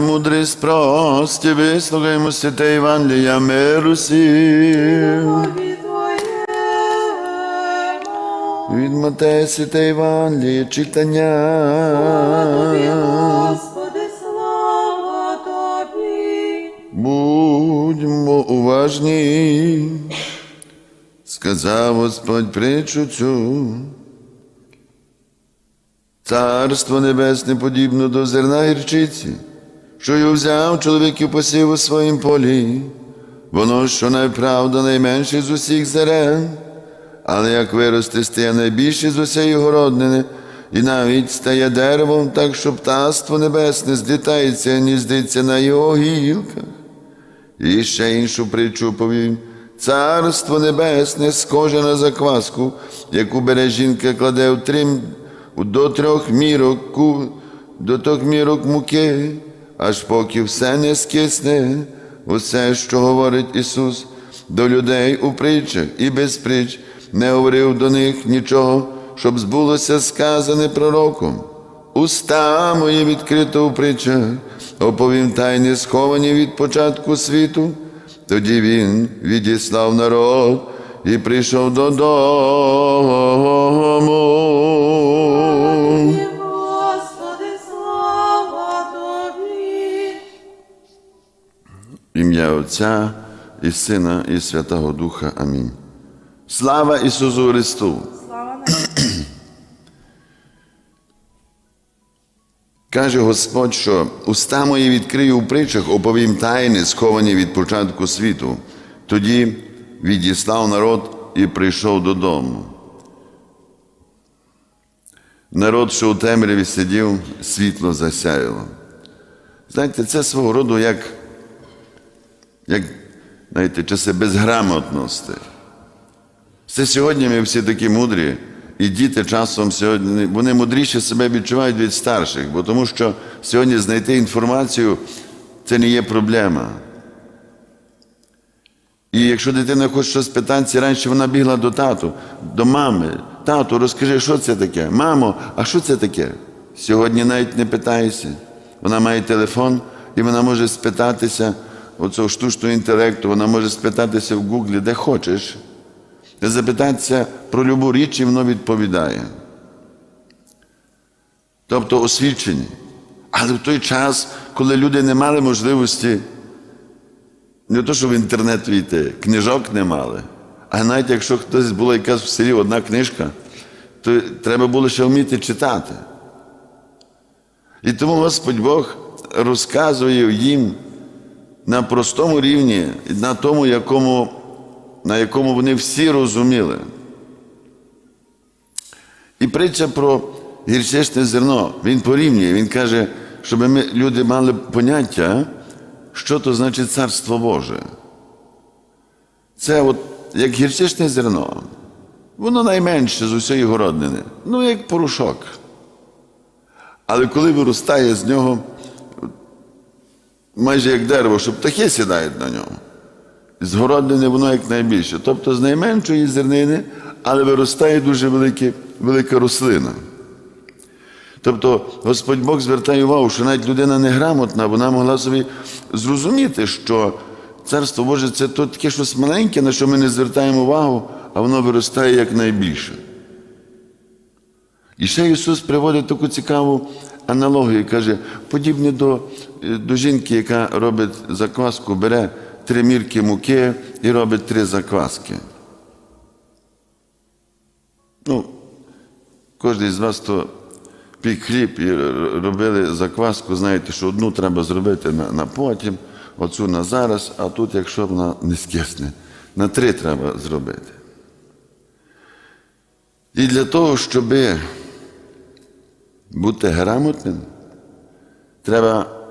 Мудрість прості, вислухаймо святе Євангелія миру сім. Від Матея святе Євангеліє читання. Господи, слава Тобі. Будьмо уважні, сказав Господь притчу цю. Царство небесне подібно до зерна гірчиці, що й взяв чоловік і посів у своїм полі. Воно, що найправда, найменше з усіх зерен, але як виросте, стає найбільше з усієї городнини, і навіть стає деревом, так що птаство небесне злітається, і гніздиться на його гілках. І ще іншу притчу повім. Царство небесне схоже на закваску, яку бере жінка, кладе в три, м- до трьох мірок, до трьох мірок муки, аж поки все не скисне, усе, що говорить Ісус до людей у притчах і без притч, не говорив до них нічого, щоб збулося сказане пророком. Уста мої відкрито у притчах, оповім тайни сховані від початку світу. Тоді він відіслав народ і прийшов додому. Отця і Сина, і Святого Духа. Амінь. Слава Ісусу Христу! Слава Каже Господь, що уста мої відкрию у притчах, оповім тайни, сховані від початку світу. Тоді відіслав народ і прийшов додому. Народ, що у темряві сидів, світло засяяло. Знаєте, це свого роду як, як знаєте, часи безграмотності. Це сьогодні ми всі такі мудрі, і діти часом сьогодні вони мудріше себе відчувають від старших, бо тому що сьогодні знайти інформацію це не є проблема. І якщо дитина хоче щось питатися, раніше вона бігла до тату, до мами. Тату, розкажи, що це таке? Мамо, а що це таке? Сьогодні навіть не питаєшся. Вона має телефон і вона може спитатися оцього штучного інтелекту, вона може спитатися в Гуглі, де хочеш запитатися про любу річ, і воно відповідає. Тобто освічені. Але в той час, коли люди не мали можливості, не то, що в інтернет війти, книжок не мали. А навіть якщо хтось була якась в селі одна книжка, то треба було ще вміти читати. І тому Господь Бог розказує їм на простому рівні, на тому, якому на якому вони всі розуміли. І притча про гірчичне зерно, він порівнює, він каже, щоб ми, люди мали поняття, що то значить царство Боже. Це от як гірчичне зерно. Воно найменше з усієї городнини, ну як порошок. Але коли виростає з нього, майже як дерево, що птахи сідають на ньому. З городини воно як найбільше. Тобто з найменшої зернини, але виростає дуже велике, велика рослина. Тобто Господь Бог звертає увагу, що навіть людина неграмотна, вона могла собі зрозуміти, що Царство Боже це то таке щось маленьке, на що ми не звертаємо увагу, а воно виростає як найбільше. І ще Ісус приводить таку цікаву аналогію, каже, подібне до, до жінки, яка робить закваску, бере три мірки муки і робить три закваски. Ну, кожен з вас то пік хліб і робили закваску, знаєте, що одну треба зробити на, на потім, оцю на зараз, а тут, якщо вона не скисне, на три треба зробити. І для того, щоб бути грамотним, треба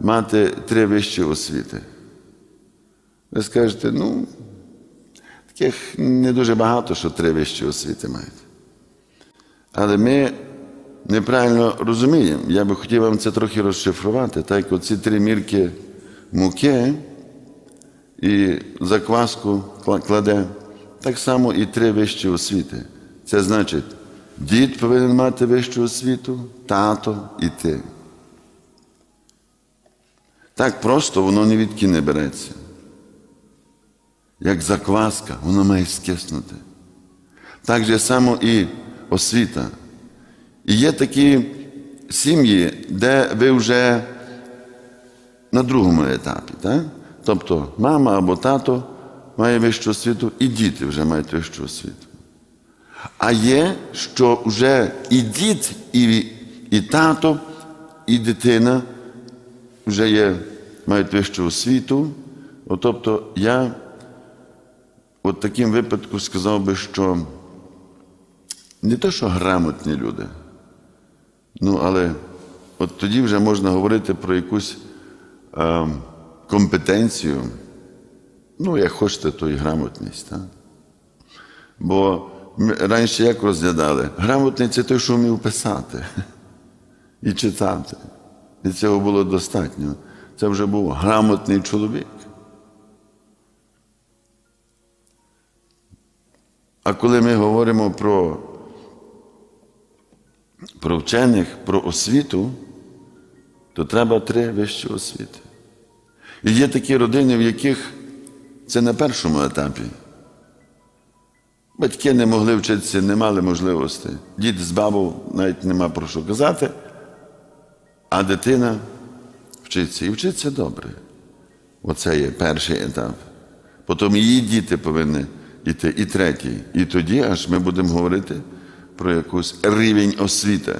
мати три вищі освіти. Ви скажете, ну, таких не дуже багато, що три вищі освіти мають. Але ми неправильно розуміємо. Я би хотів вам це трохи розшифрувати, так як оці три мірки муки і закваску кладе, так само і три вищі освіти. Це значить, дід повинен мати вищу освіту, тато і ти. Так просто воно ні відки не береться. Як закваска, воно має скиснути. Так же само і освіта. І є такі сім'ї, де ви вже на другому етапі. Так? Тобто мама або тато має вищу освіту, і діти вже мають вищу освіту. А є, що вже і дід, і, і тато, і дитина вже є, мають вищу освіту. От, тобто я от таким випадку сказав би, що не те, що грамотні люди, ну, але от тоді вже можна говорити про якусь е, компетенцію, ну, як хочете, то і грамотність. Так? Бо ми раніше як розглядали? Грамотний це той, що вмів писати і читати. І цього було достатньо. Це вже був грамотний чоловік. А коли ми говоримо про, про вчених, про освіту, то треба три вищі освіти. І є такі родини, в яких це на першому етапі. Батьки не могли вчитися, не мали можливості. Дід з бабою навіть нема про що казати, а дитина вчиться. І вчиться добре. Оце є перший етап. Потім її діти повинні йти, і третій. І тоді аж ми будемо говорити про якийсь рівень освіти.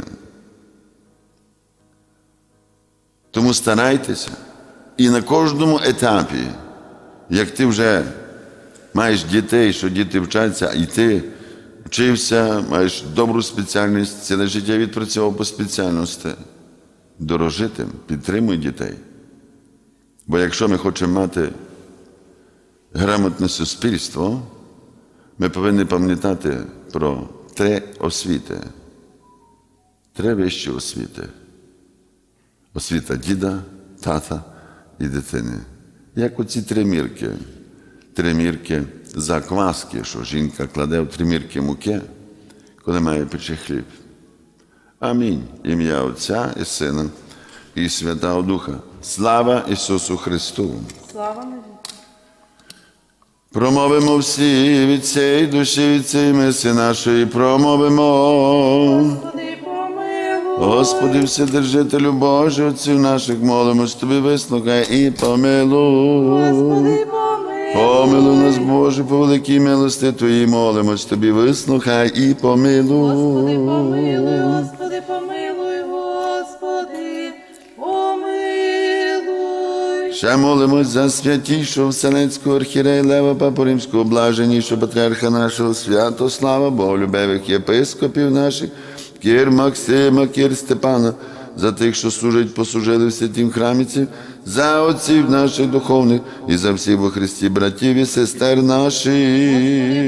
Тому старайтеся. І на кожному етапі, як ти вже маєш дітей, що діти вчаться, і ти вчився, маєш добру спеціальність, ціле життя відпрацьовував по спеціальності. Дорожити, підтримуй дітей. Бо якщо ми хочемо мати грамотне суспільство, ми повинні пам'ятати про три освіти, три вищі освіти. Освіта діда, тата і дитини. Як оці три мірки. Три мірки закваски, що жінка кладе в три мірки муки, коли має пече хліб. Амінь. Ім'я Отця і Сина і Святого Духа. Слава Ісусу Христу! Слава навіки. Промовимо всі від цієї душі, від цієї миси нашої, промовимо. Господи, помилуй. Господи, Вседержителю Божий, Отців наших молимось, Тобі вислухай і помилуй. Господи, помилуй. Помилуй нас, Боже, по великій милости Твоїй молимось, Тобі вислухай і помилуй, Господи, помилуй, Ще молимось за святішого Вселенського архірея Лева Папу Римського, блаженнішого патріарха нашого Святослава, Боголюбевих єпископів наших, Кір Максима, Кір Степана, за тих, що служать, послужили в святім храміці, за отців наших духовних і за всіх во Христі братів і сестер наших.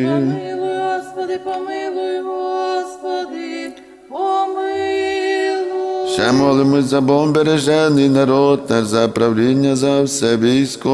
Помилуй, Господи, помилуй, Ще молимось за Богом бережений народ, наш за правління за все військо.